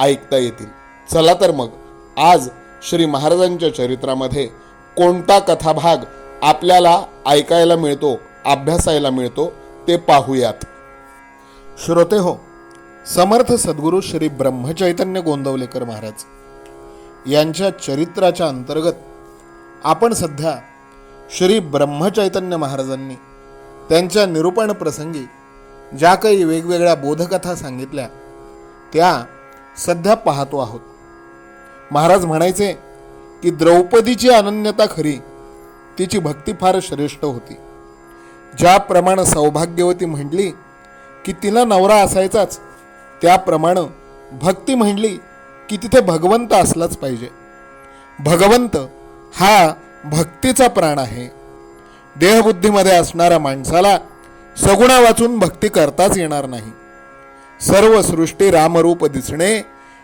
ऐकता येतील. चला तर मग आज श्री महाराजांच्या चरित्रामध्ये कोणता कथाभाग आपल्याला ऐकायला मिळतो अभ्यासायला मिळतो ते पाहूयात. श्रोते हो समर्थ सद्गुरू श्री ब्रह्मचैतन्य गोंदवलेकर महाराज यांच्या चरित्राच्या अंतर्गत आपण सध्या श्री ब्रह्मचैतन्य महाराजांनी त्यांच्या निरूपण प्रसंगी ज्या काही वेगवेगळ्या बोधकथा सांगितल्या त्या सध्या पाहतो आहोत. महाराज म्हणायचे की द्रौपदीची अनन्यता खरी तिची भक्ती फार श्रेष्ठ होती. ज्याप्रमाणे सौभाग्यवती म्हटली की तिला नवरा असायचाच त्याप्रमाणे भक्ती म्हणली की तिथे भगवंत असलाच पाहिजे. भगवंत हा भक्तीचा प्राण आहे. देहबुद्धीमध्ये असणाऱ्या माणसाला सगुणा वाचून भक्ती करताच येणार नाही. सर्व सृष्टी रामरूप दिसणे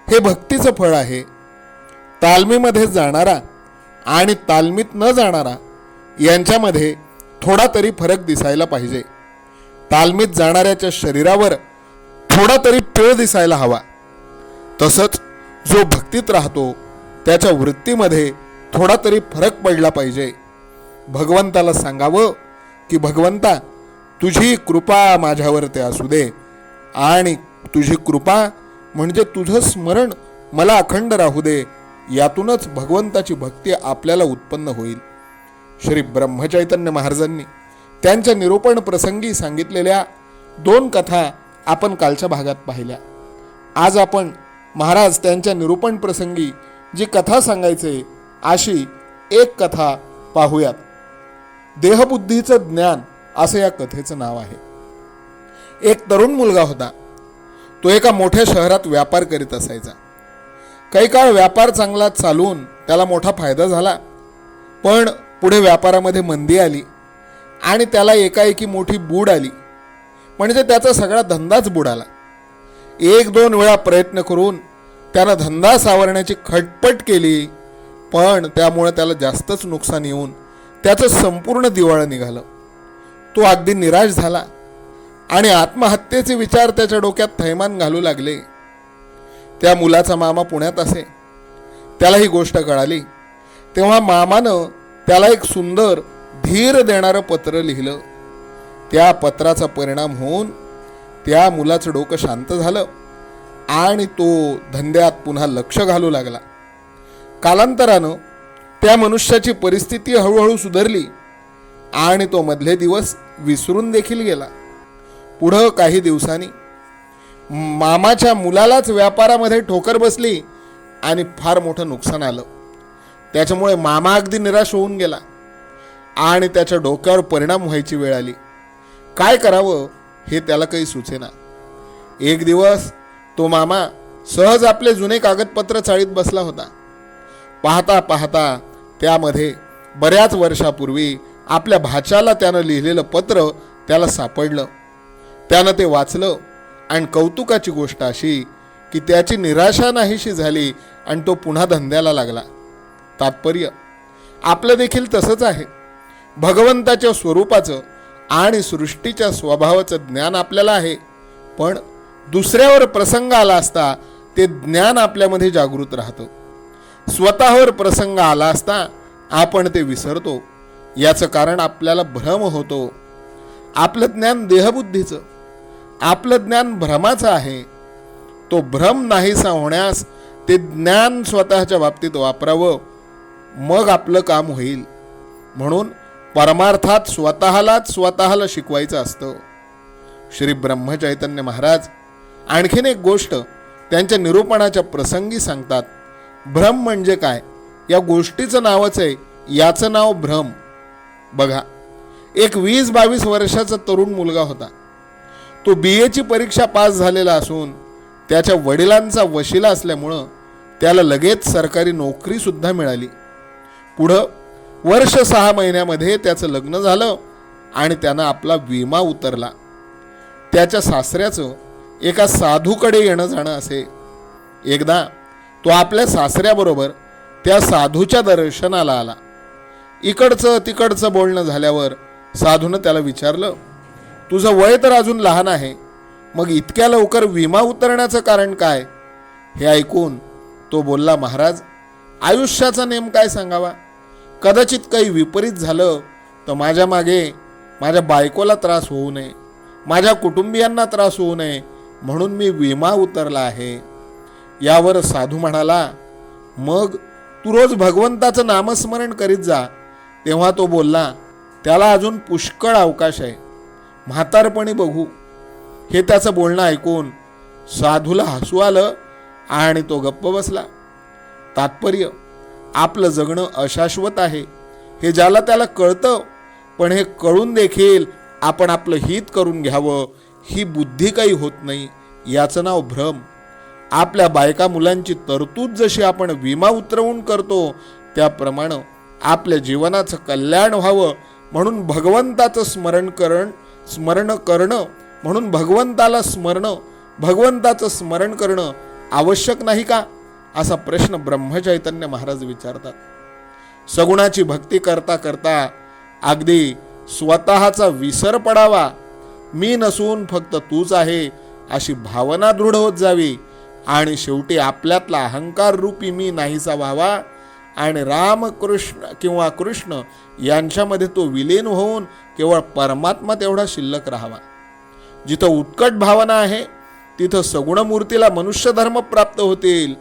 हे भक्तीचं फळ आहे. तालमीमध्ये जाणारा आणि तालमीत न जाणारा यांच्यामध्ये थोडा तरी फरक दिसायला पाहिजे. तालमीत जाणाऱ्याच्या शरीरावर थोडा तरी पिळ दिसायला हवा. तसंच जो भक्तीत राहतो त्याच्या वृत्तीमध्ये थोडा तरी फरक पडला पाहिजे. भगवंताला सांगावं की भगवंता तुझी कृपा माझ्यावरती असू दे. आणि तुझी कृपा म्हणजे तुझं स्मरण मला अखंड राहू दे यातूनच भगवंताची भक्ती आपल्याला उत्पन्न होईल. श्री ब्रह्मचैतन्य महाराजांनी त्यांच्या निरूपण प्रसंगी सांगितलेल्या दोन कथा आपण कालच्या भागात पाहिल्या. आज आपण महाराज त्यांच्या निरूपण प्रसंगी जी कथा सांगायचे अशी एक कथा पाहूयात. देहबुद्धीचं ज्ञान असं या कथेचं नाव आहे. एक तरुण मुलगा होता. तो एका मोठ्या शहरात व्यापार करीत असायचा. काही काळ व्यापार चांगला चालून त्याला मोठा फायदा झाला. पण पुढे व्यापारामध्ये मंदी आली आणि त्याला एकाएकी मोठी बूड आली. म्हणजे त्याचा सगळा धंदाच बुडाला एक दोन वेळा प्रयत्न करून त्यानं धंदा सावरण्याची खटपट केली पण त्यामुळे त्याला जास्तच नुकसान येऊन त्याचं संपूर्ण दिवाळं निघालं. तो अगदी निराश झाला. आणि आत्महत्येचे विचार त्याच्या डोक्यात थैमान घालू लागले. त्या मुलाचा मामा पुण्यात असे. त्याला ही गोष्ट कळाली. तेव्हा मामानं त्याला एक सुंदर धीर देणारं पत्र लिहिलं. त्या पत्राचा परिणाम होऊन त्या मुलाचं डोकं शांत झालं आणि तो धंद्यात पुन्हा लक्ष घालू लागला. कालांतरानं त्या मनुष्याची परिस्थिती हळूहळू सुधारली आणि तो मधले दिवस विसरून देखील गेला. पुढं काही दिवसांनी मामाच्या मुलालाच व्यापारामध्ये ठोकर बसली आणि फार मोठं नुकसान आलं. त्याच्यामुळे मामा अगदी निराश होऊन गेला आणि त्याच्या डोक्यावर परिणाम व्हायची वेळ आली. काय करावं हे त्याला काही सुचेना. एक दिवस तो मामा सहज आपले जुने कागदपत्र चाळीत बसला होता. पाहता पाहता त्यामध्ये बऱ्याच वर्षापूर्वी आपल्या भाच्याला त्यानं लिहिलेलं पत्र त्याला सापडलं. त्यानं ते वाचलं. आणि कौतुकाची गोष्ट अशी की त्याची निराशा नाहीशी झाली आणि तो पुन्हा धंद्याला लागला. तात्पर्य आपलं देखील तसंच आहे. भगवंताच्या स्वरूपाचं आणि सृष्टीच्या स्वभावाचं ज्ञान आपल्याला आहे. पण दुसऱ्यावर प्रसंग आला असता ते ज्ञान आपल्यामध्ये जागृत राहतं. स्वतःवर प्रसंग आला असता आपण ते विसरतो. याचं कारण आपल्याला भ्रम होतो. आपलं ज्ञान देहबुद्धीचं. आपलं ज्ञान भ्रमाचं आहे. तो भ्रम नाहीसा होण्यास ते ज्ञान स्वतःच्या बाबतीत वापरावं. मग आपलं काम होईल. म्हणून परमार्थात स्वतःलाच स्वतःला शिकवायचं असतं. श्री ब्रह्मचैतन्य महाराज आणखीन एक गोष्ट त्यांच्या निरूपणाच्या प्रसंगी सांगतात. भ्रम म्हणजे काय? या गोष्टीचं नावच आहे याचं नाव भ्रम. बघा एक वीस बावीस वर्षाचा तरुण मुलगा होता. तो बी एची परीक्षा पास झालेला असून त्याच्या वडिलांचा वशिला असल्यामुळं त्याला लगेच सरकारी नोकरीसुद्धा मिळाली. पुढं वर्ष सहा महिन्यामध्ये त्याचं लग्न झालं आणि त्यानं आपला विमा उतरला. त्याच्या सासऱ्याचं एका साधूकडे येणं जाणं असे. एकदा तो आपल्या सासऱ्याबरोबर त्या साधूच्या दर्शनाला आला. इकडचं तिकडचं बोलणं झाल्यावर साधूनं त्याला विचारलं तुझं वय तर अजून लहान आहे. मग इतक्या लवकर विमा उतरण्याचं कारण काय? हे ऐकून तो बोलला महाराज आयुष्याचा नेम काय सांगावा? कदाचित काही विपरीत झालं तर माझ्या मागे माझ्या बायकोला त्रास होऊ नये माझ्या कुटुंबियांना त्रास होऊ नये म्हणून मी विमा उतरला आहे. यावर साधू म्हणाला मग तू रोज भगवंताचं नामस्मरण करीत जा. तेव्हा तो बोलला त्याला अजून पुष्कळ अवकाश आहे. म्हातारपणी बघू. हे त्याचं बोलणं ऐकून साधूला हसू आलं आणि तो गप्प बसला. तात्पर्य आपलं जगणं अशाश्वत आहे. हे ज्याला त्याला कळतं पण हे कळून देखील आपण आपलं हित करून घ्यावं ही बुद्धी काही होत नाही याचं नाव भ्रम. आपल्या बायका मुलांची तरतूद जशी आपण विमा उतरवून करतो त्याप्रमाणे आपल्या जीवनाचं कल्याण व्हावं म्हणून भगवंताचं स्मरण करण स्मरण करणं म्हणून भगवंताला स्मरण भगवंताचं स्मरण करणं आवश्यक नाही का? असा प्रश्न ब्रह्मचैतन्य महाराज विचारतात. सगुणाची भक्ती करता करता अगदी स्वतःचा विसर पडावा. मी नसून फक्त तूच आहे अशी भावना दृढ होत जावी आणि शेवटी आपल्यातला अहंकार रूपी मी नाहीसा व्हावा. आणि रामकृष्ण किंवा कृष्ण यांच्यामध्ये तो विलीन होऊन केवळ परमात्मा तेवढा शिल्लक राहावा. जिथं उत्कट भावना आहे तिथं सगुण मूर्तीला प्राप्त होतील.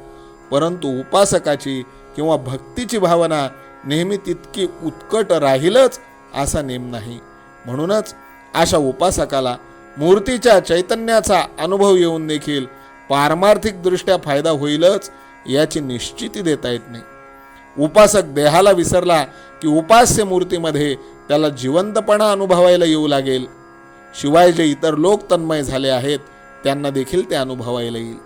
परंतु उपासकाची किंवा भक्तीची भावना नेहमी तितकी उत्कट राहीलच असा नेम नाही. म्हणूनच अशा उपासकाला मूर्तीच्या चैतन्याचा अनुभव येऊन देखील पारमार्थिकदृष्ट्या फायदा होईलच याची निश्चिती देता येत नाही. उपासक देहाला विसरला की उपास्य मूर्तीमध्ये त्याला जिवंतपणा अनुभवायला येऊ लागेल. शिवाय जे इतर लोक तन्मय झाले आहेत त्यांना देखील ते अनुभवायला येईल.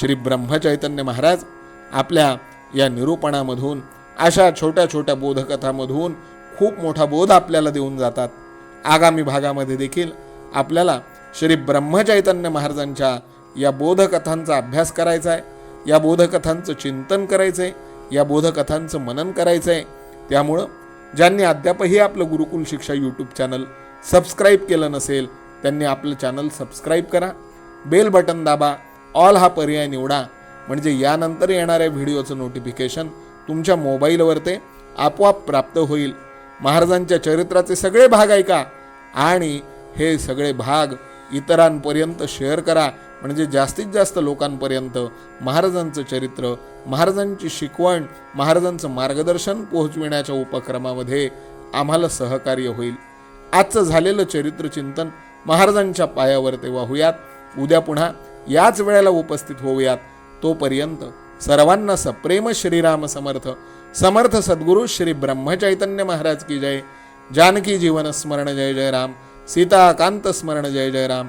श्री ब्रह्मचैतन्य महाराज आपल्या या निरूपणामधून अशा छोट्या छोट्या बोधकथामधून खूप मोठा बोध आपल्याला देऊन जातात. आगामी भागामध्ये देखील आपल्याला श्री ब्रह्मचैतन्य महाराजांच्या या बोधकथांचा अभ्यास करायचा आहे या बोधकथांचं चिंतन करायचं आहे या बोधकथांचं मनन करायचं आहे त्यामुळं ज्यांनी अद्यापही आपलं गुरुकुल शिक्षा यूट्यूब चॅनल सबस्क्राईब केलं नसेल त्यांनी आपलं चॅनल सबस्क्राईब करा. बेल बटन दाबा ऑल हा पर्याय निवडा. म्हणजे यानंतर येणाऱ्या व्हिडिओचं नोटिफिकेशन तुमच्या मोबाईलवर ते आपोआप प्राप्त होईल. महाराजांच्या चरित्राचे सगळे भाग ऐका आणि हे सगळे भाग इतरांपर्यंत शेअर करा. म्हणजे जास्तीत जास्त लोकांपर्यंत महाराजांचं चरित्र महाराजांची शिकवण महाराजांचं मार्गदर्शन पोहोचविण्याच्या उपक्रमामध्ये आम्हाला सहकार्य होईल. आजचं झालेलं चरित्रचिंतन महाराजांच्या पायावर ते वाहूयात उद्या पुन्हा याच वेळेला उपस्थित होऊयात. तोपर्यंत सर्वांना सप्रेम श्रीराम समर्थ. समर्थ सद्गुरू श्री ब्रह्मचैतन्य महाराज की जय. जानकी जीवन स्मरण जय जय राम. सीताकांत स्मरण जय जय राम.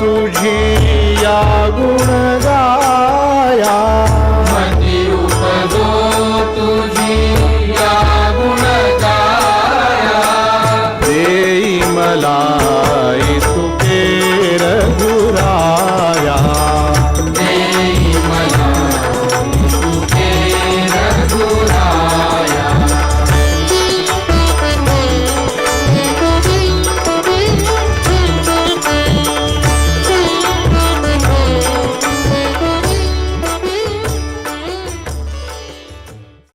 तुझे या गुण